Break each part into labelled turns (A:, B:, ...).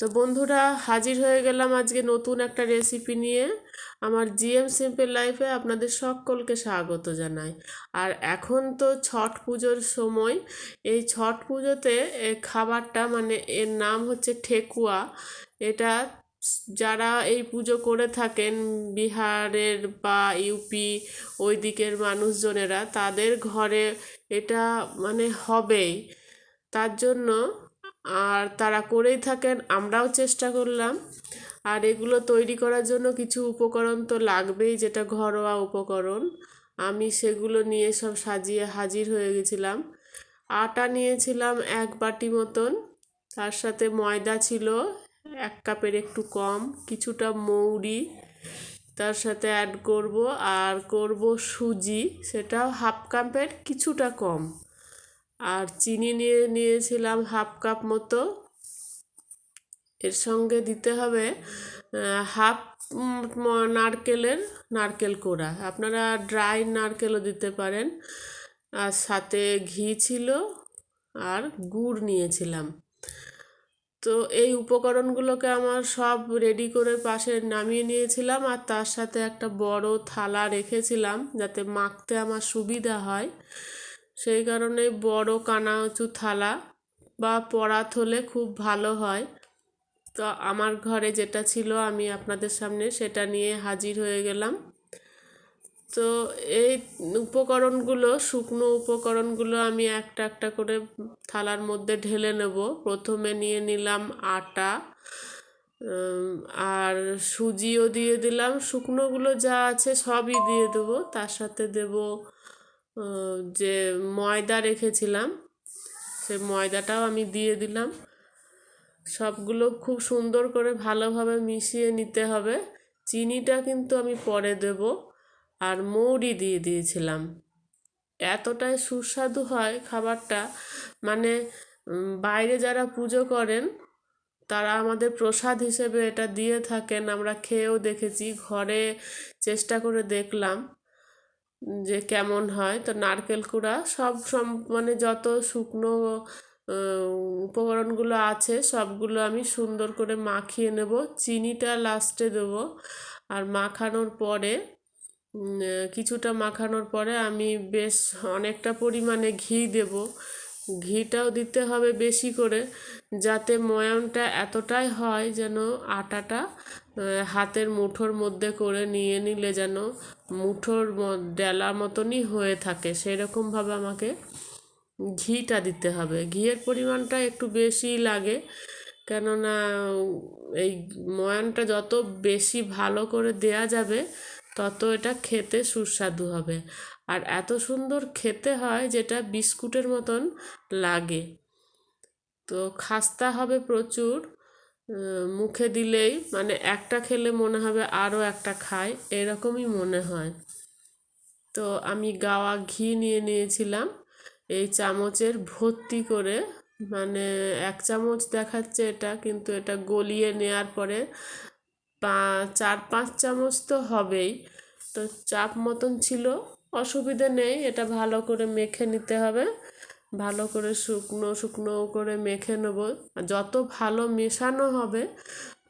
A: তো বন্ধুরা, হাজির হয়ে গেলাম আজকে নতুন একটা রেসিপি নিয়ে। আমার জিএম সিম্পল লাইফে আপনাদের সকলকে স্বাগত জানাই। আর এখন তো ছট পুজোর সময়। এই ছট পুজোতে খাবারটা মানে এর নাম হচ্ছে ঠেকুয়া। এটা যারা এই পুজো করে থাকেন, বিহারের বা ইউপি ওই দিকের মানুষজনেরা, তাদের ঘরে এটা মানে হবেই। তার জন্য আর তারা করেই থাকেন, আমরাও চেষ্টা করলাম। আর এগুলো তৈরি করার জন্য কিছু উপকরণ তো লাগবেই, যেটা ঘরোয়া উপকরণ। আমি সেগুলো নিয়ে সব সাজিয়ে হাজির হয়ে গেছিলাম। আটা নিয়েছিলাম এক বাটি মতন। তার সাথে ময়দা ছিল, এক কাপের একটু কম, কিছুটা মৌরি। তার সাথে অ্যাড করব, আর করব সুজি সেটা হাফ কাপের কিছুটা কম। আর চিনি নিয়ে নিয়েছিলাম হাফ কাপ মতো। এর সঙ্গে দিতে হবে হাফ নারকেলের নারকেল কোড়া। আপনারা ড্রাই নারকেলও দিতে পারেন। আর সাথে ঘি ছিল আর গুড় নিয়েছিলাম। তো এই উপকরণগুলোকে আমার সব রেডি করে পাশে নামিয়ে নিয়েছিলাম আর তার সাথে একটা বড় থালা রেখেছিলাম যাতে মাখতে আমার সুবিধা হয়। সেই কারণে বড় কানা উঁচু থালা বা পরাত হলে খুব ভালো হয়। তো আমার ঘরে যেটা ছিল আমি আপনাদের সামনে সেটা নিয়ে হাজির হয়ে গেলাম। তো এই উপকরণগুলো, শুকনো উপকরণগুলো আমি একটা একটা করে থালার মধ্যে ঢেলে নেব। প্রথমে নিয়ে নিলাম আটা আর সুজিও দিয়ে দিলাম। শুকনোগুলো যা আছে সবই দিয়ে দেবো। তার সাথে দেব যে ময়দা রেখেছিলাম, সে ময়দাটাও আমি দিয়ে দিলাম। সবগুলো খুব সুন্দর করে ভালোভাবে মিশিয়ে নিতে হবে। চিনিটা কিন্তু আমি পরে দেব আর মৌরি দিয়ে দিয়েছিলাম। এতটাই সুস্বাদু হয় খাবারটা। মানে বাইরে যারা পুজো করেন, তারা আমাদের প্রসাদ হিসেবে এটা দিয়ে থাকেন। আমরা খেয়েও দেখেছি, ঘরে চেষ্টা করে দেখলাম। যে কেমন হয়, তো নারকেল কুড়া সব সম মানে যত শুকনো উপকরণগুলো আছে, সবগুলো আমি সুন্দর করে মাখিয়ে নেব। চিনিটা লাস্টে দেবো আর মাখানোর পরে কিছুটা মাখানোর পরে আমি বেশ অনেকটা পরিমাণে ঘি দেব। ঘিটাও দিতে হবে বেশি করে, যাতে ময়ামটা এতটাই হয় যেন আটাটা হাতের মুঠোর মধ্যে করে নিয়ে নিলে যেন মুঠোর ডেলা মতনই হয়ে থাকে। সেরকমভাবে আমাকে ঘিটা দিতে হবে। ঘিয়ের পরিমাণটা একটু বেশিই লাগে, কেননা, এই ময়ানটা যত বেশি ভালো করে দেয়া যাবে তত এটা খেতে সুস্বাদু হবে। আর এত সুন্দর খেতে হয় যেটা বিস্কুটের মতন লাগে। তো খাস্তা হবে প্রচুর মুখে দিলেই মানে একটা খেলে মনে হবে আরও একটা খায়, এরকমই মনে হয়। তো আমি গাওয়া ঘি নিয়ে নিয়েছিলাম, এই চামচের ভর্তি করে মানে এক চামচ দেখাচ্ছে এটা, কিন্তু এটা গলিয়ে নেওয়ার পরে পা, চার, পাঁচ চামচ তো হবেই। তো চাপ মতন ছিল, অসুবিধে নেই, এটা ভালো করে মেখে নিতে হবে। ভালো করে শুকনো শুকনো করে মেখে নেব। যত ভালো মেশানো হবে,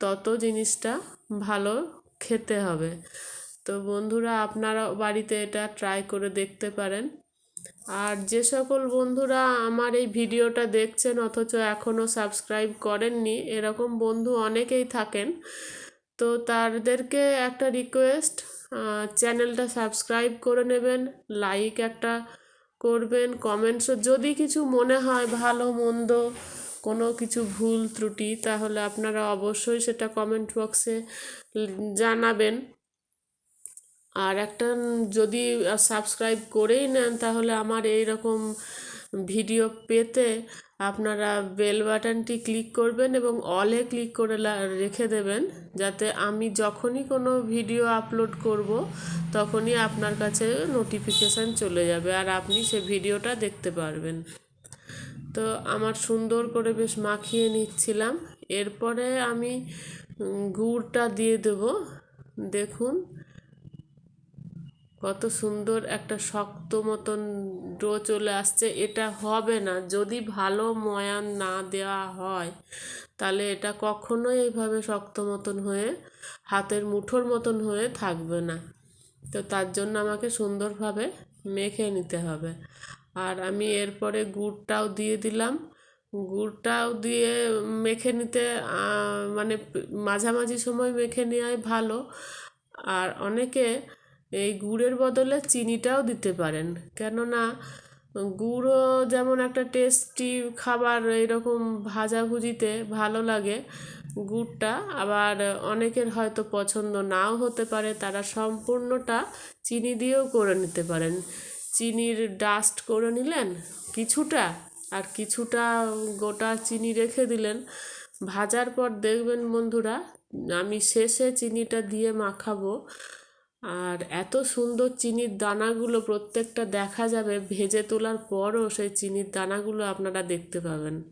A: তত জিনিসটা ভালো খেতে হবে। তো বন্ধুরা আপনারা বাড়িতে এটা ট্রাই করে দেখতে পারেন। আর যে সকল বন্ধুরা আমার এই ভিডিওটা দেখছেন, অথচ এখনও সাবস্ক্রাইব করেননি, এরকম বন্ধু অনেকেই থাকেন। তো তাদেরকে একটা রিকোয়েস্ট চ্যানেলটা সাবস্ক্রাইব করে নেবেন লাইক একটা করবেন কমেন্টসও যদি কিছু মনে হয় ভালো, মন্দ, কোনো কিছু ভুল, ত্রুটি, তাহলে আপনারা অবশ্যই সেটা কমেন্ট বক্সে জানাবেন। আর একটা যদি সাবস্ক্রাইব করেই নেন, তাহলে আমার এই রকম ভিডিও পেতে আপনারা বেল বাটনটি ক্লিক করবেন এবং অলে ক্লিক করে রেখে দেবেন, যাতে আমি যখনই কোনো ভিডিও আপলোড করব, তখনই আপনার কাছে নোটিফিকেশান চলে যাবে আর আপনি সে ভিডিওটা দেখতে পারবেন। তো আমার সুন্দর করে বেশ মাখিয়ে নিচ্ছিলাম। এরপরে আমি গুড়টা দিয়ে দেব। দেখুন। কত সুন্দর একটা শক্ত মতন ডো চলে আসছে। এটা হবে না। যদি ভালো ময়ান না দেওয়া হয়, তাহলে এটা কখনোই এইভাবে শক্ত মতন হয়ে, হাতের মুঠোর মতন হয়ে থাকবে না। তো তার জন্য আমাকে সুন্দরভাবে মেখে নিতে হবে। আর আমি এরপরে গুড়টাও দিয়ে দিলাম। গুড়টাও দিয়ে মেখে নিতে মানে মাঝামাঝি সময় মেখে নেওয়াই ভালো। আর অনেকে এই গুড়ের বদলে চিনিটাও দিতে পারেন। কেননা গুড়ও যেমন একটা টেস্টি খাবার এইরকম ভাজাভুজিতে ভালো লাগে গুড়টা, আবার অনেকের হয়তো পছন্দ নাও হতে পারে, তারা সম্পূর্ণটা চিনি দিয়েও করে নিতে পারেন। চিনির ডাস্ট করে নিলেন কিছুটা, আর কিছুটা গোটা চিনি রেখে দিলেন। ভাজার পর দেখবেন বন্ধুরা, আমি শেষে চিনিটা দিয়ে মাখাবো। আর এত সুন্দর চিনির দানাগুলো প্রত্যেকটা দেখা যাবে, ভেজে তোলার পরও সেই চিনির দানাগুলো আপনারা দেখতে পাবেন।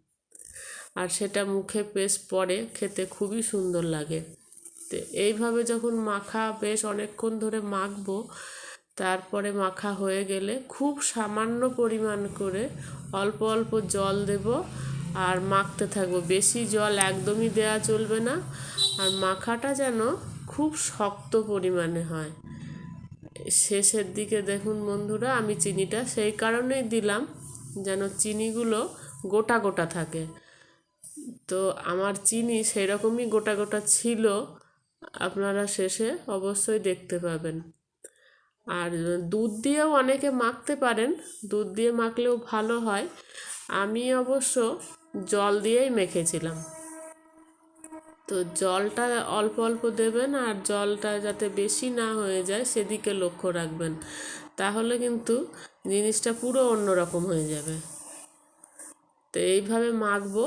A: আর সেটা মুখে বেশ পরে খেতে খুবই সুন্দর লাগে। তো এইভাবে যখন মাখা বেশ অনেকক্ষণ ধরে মাখবো, তারপরে মাখা হয়ে গেলে খুব সামান্য পরিমাণ করে অল্প অল্প জল দেব আর মাখতে থাকব। বেশি জল একদমই দেয়া চলবে না। আর মাখাটা যেন খুব শক্ত পরিমাণে হয়। শেষের দিকে দেখুন বন্ধুরা, আমি চিনিটা সেই কারণেই দিলাম যেন চিনিগুলো গোটা গোটা থাকে। তো আমার চিনি সেই রকমই গোটা গোটা ছিল, আপনারা শেষে অবশ্যই দেখতে পাবেন। আর দুধ দিয়েও অনেকে মাখতে পারেন, দুধ দিয়ে মাখলেও ভালো হয়। আমি অবশ্য জল দিয়েই মেখেছিলাম। তো জলটা অল্প অল্প দেবেন আর জলটা যাতে বেশি না হয়ে যায় সেদিকে লক্ষ্য রাখবেন। তাহলে কিন্তু জিনিসটা পুরো অন্যরকম হয়ে যাবে। তো এইভাবে মাখবো।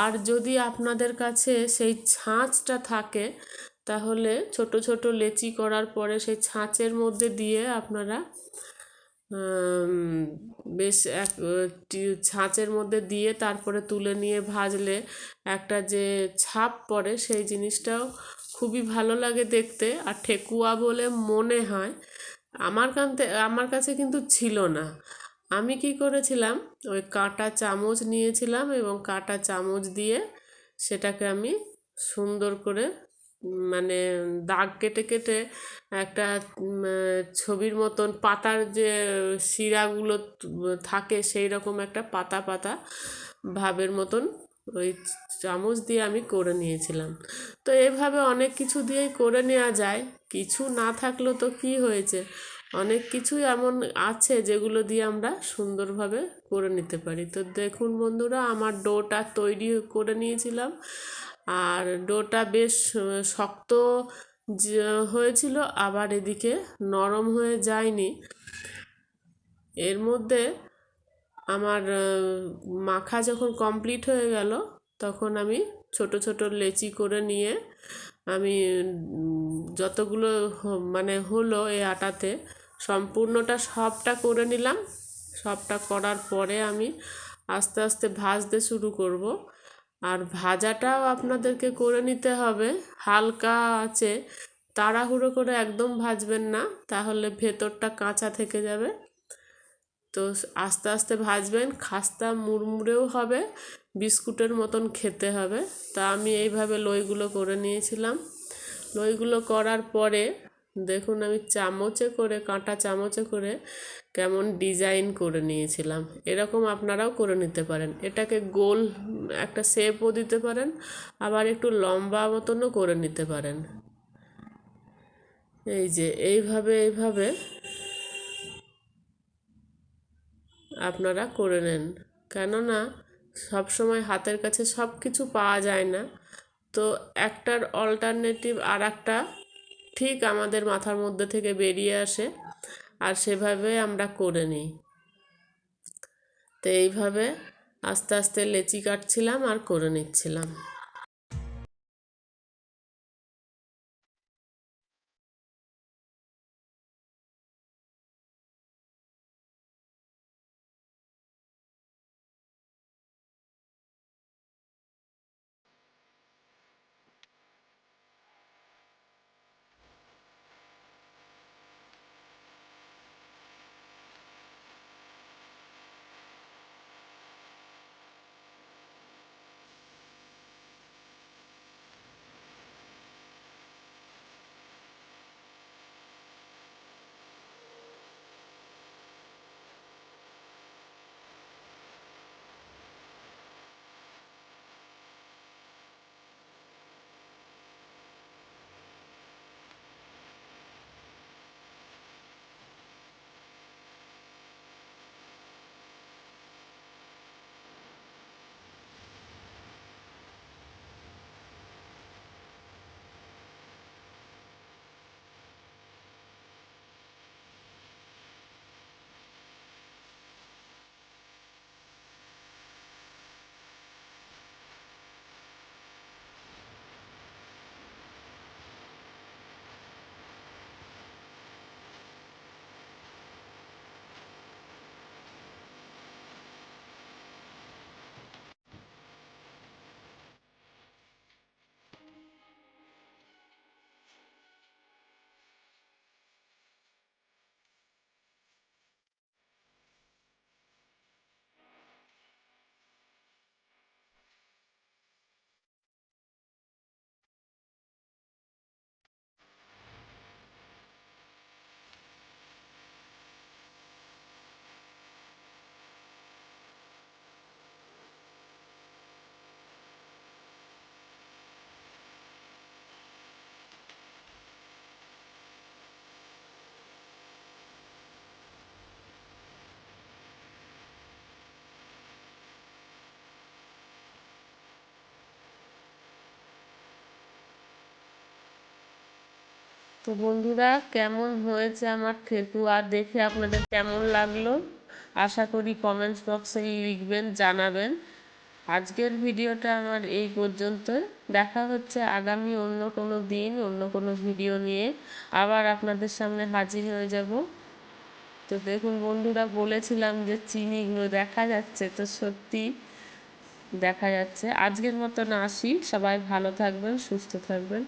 A: আর যদি আপনাদের কাছে সেই ছাঁচটা থাকে, তাহলে ছোট ছোট লেচি করার পরে সেই ছাঁচের মধ্যে দিয়ে আপনারা বেশ এক ছাঁচের মধ্যে দিয়ে তারপরে তুলে নিয়ে ভাজলে একটা যে ছাপ পড়ে সেই জিনিসটাও খুবই ভালো লাগে দেখতে। আর ঠেকুয়া বলে মনে হয়, আমার কানতে, আমার কাছে কিন্তু ছিল না। আমি কি করেছিলাম, ওই কাঁটা চামচ নিয়েছিলাম এবং কাঁটা চামচ দিয়ে সেটাকে আমি সুন্দর করে মানে দাগ কেটে কেটে একটা ছবির মতন পাতার যে শিরাগুলো থাকে সেই রকম একটা পাতা পাতা ভাবের মতন ওই চামচ দিয়ে আমি করে নিয়েছিলাম। তো এভাবে অনেক কিছু দিয়েই করে নেওয়া যায়। কিছু না থাকলেও তো কী হয়েছে? অনেক কিছুই এমন আছে যেগুলো দিয়ে আমরা সুন্দরভাবে করে নিতে পারি। তো দেখুন বন্ধুরা, আমার ডোটা তৈরি করে নিয়েছিলাম। আর ডোটা বেশ শক্ত হয়েছিল, আবার এদিকে নরম হয়ে যায়নি। এর মধ্যে আমার মাখা যখন কমপ্লিট হয়ে গেল, তখন আমি ছোট ছোট লেচি করে নিয়ে আমি যতগুলো মানে হলো এই আটাতে, সম্পূর্ণটা সবটা করে নিলাম। সবটা করার পরে আমি আস্তে আস্তে ভাজতে শুরু করব। আর ভাজাটাও আপনাদেরকে করে নিতে হবে। হালকা আছে, তাড়াহুড়ো করে একদম ভাজবেন না, তাহলে ভেতরটা কাঁচা থেকে যাবে। তো আস্তে আস্তে ভাজবেন, খাস্তা মুড়মুড়েও হবে। বিস্কুটের মতন খেতে হবে। তা আমি এইভাবে লইগুলো করে নিয়েছিলাম। লইগুলো করার পরে দেখুন আমি চামচে করে, কাঁটা চামচে করে কেমন ডিজাইন করে নিয়েছিলাম। এরকম আপনারাও করে নিতে পারেন। এটাকে গোল একটা শেপও দিতে পারেন, আবার একটু লম্বা মতনও করে নিতে পারেন। এই যে এইভাবে এইভাবে আপনারা করে নেন। কেননা সবসময় হাতের কাছে সব কিছু পাওয়া যায় না। তো একটার অল্টারনেটিভ আর একটা ঠিক আমাদের মাথার মধ্যে থেকে বেরিয়ে আসে আর সেভাবে আমরা করে নিই। তো এইভাবে আস্তে আস্তে লেচি কাটছিলাম আর করে নিচ্ছিলাম। তো বন্ধুরা, কেমন হয়েছে আমার ঠেকুয়া দেখে আপনাদের কেমন লাগল? আশা করি কমেন্টস বক্সে লিখবেন, জানাবেন। আজকের ভিডিওটা আমার এই পর্যন্ত দেখা হচ্ছে আগামী অন্য কোনো দিন, অন্য কোনো ভিডিও নিয়ে। আবার আপনাদের সামনে হাজির হয়ে যাব। তো দেখুন বন্ধুরা, বলেছিলাম যে চিনিগুলো দেখা যাচ্ছে, তো সত্যি দেখা যাচ্ছে। আজকের মতন আসি। সবাই ভালো থাকবেন, সুস্থ থাকবেন।